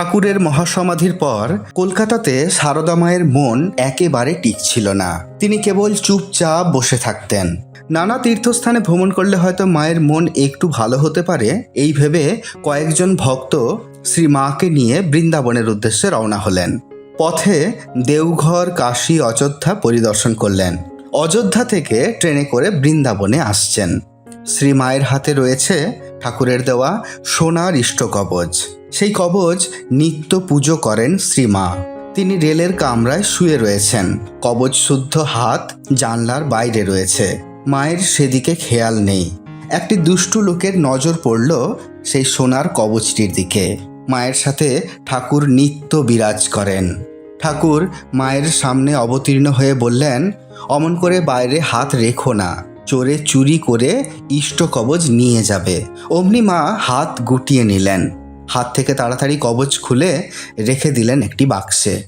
ঠাকুরের মহাসমাধির পর কলকাতাতে সারদা মায়ের মন একেবারে টিকছিল না। তিনি কেবল চুপচাপ বসে থাকতেন। নানা তীর্থস্থানে ভ্রমণ করলে হয়তো মায়ের মন একটু ভালো হতে পারে, এই ভেবে কয়েকজন ভক্ত শ্রী মাকে নিয়ে বৃন্দাবনের উদ্দেশ্যে রওনা হলেন। পথে দেওঘর, কাশী, অযোধ্যা পরিদর্শন করলেন। অযোধ্যা থেকে ট্রেনে করে বৃন্দাবনে আসছেন। শ্রী মায়ের হাতে রয়েছে ঠাকুরের দেওয়া সোনার ইষ্ট কবচ সেই কবচ নিত্য পুজো করেন শ্রীমা। তিনি রেলের কামরায় শুয়ে রয়েছেন। কবচ শুদ্ধ হাত জানলার বাইরে রয়েছে। মায়ের সেদিকে খেয়াল নেই। একটি দুষ্টু লোকের নজর পড়ল সেই সোনার কবচটির দিকে। মায়ের সাথে ঠাকুর নিত্য বিরাজ করেন। ঠাকুর মায়ের সামনে অবতীর্ণ হয়ে বললেন, অমন করে বাইরে হাত রেখো না। চোরে চুরি করে ইষ্ট কবচ নিয়ে যাবে। অমনি মা হাত গুটিয়ে নিলেন। হাত থেকে তাড়াতাড়ি কবচ খুলে রেখে দিলেন একটি বাক্সে।